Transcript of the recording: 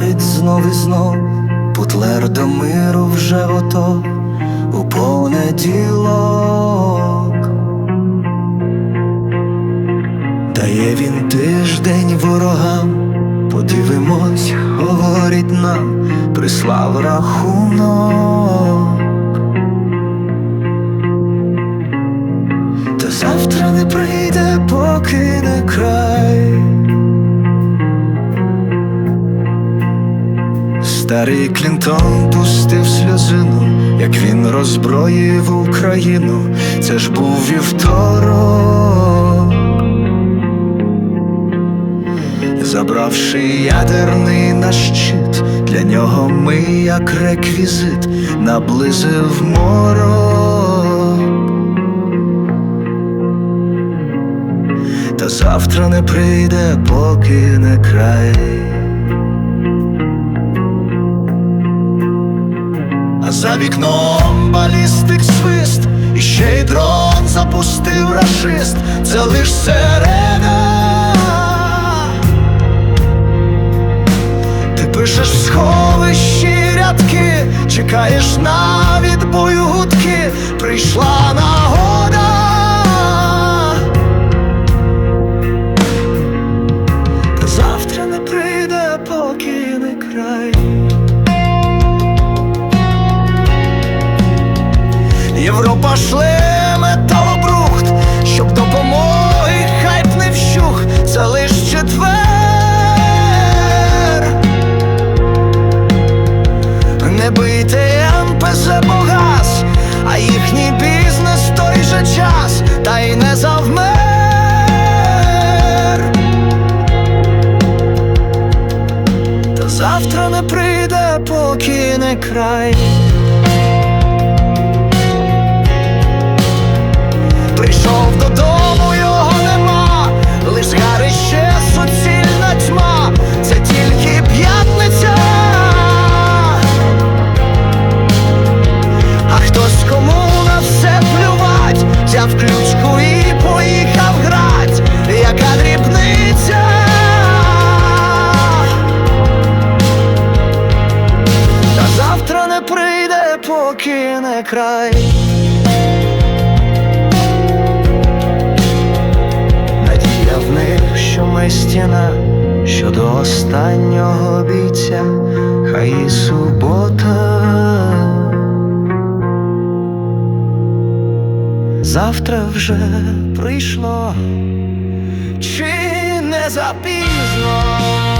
говорить знов і знов, Путлер до миру вже готов у понеділок. Дає він тиждень ворогам, подивимось, говорить нам, прислав рахунок. Та завтра не прийде, поки не край. Старий Клінтон пустив сльозину, як він роззброїв Україну. Це ж був вівторок. Забравши ядерний наш щит, для нього ми, як реквізит, наблизив морок. Та завтра не прийде, поки не край. За вікном балістик свист, і ще й дрон запустив рашист, це лиш середа. Ти пишеш в сховищі рядки, чекаєш на Європа шле металобрухт, щоб допомоги хайп не вщух, це лиш четвер. Не бийте МПЗ богас, а їхній бізнес той же час, та й не завмер. Та завтра не прийде, поки не край. Взяв ключку і поїхав грать, яка дрібниця. Та завтра не прийде, поки не край. Надія в них, що ми стіна, що до останнього бійця, хай і субота. Завтра вже прийшло, чи не запізно.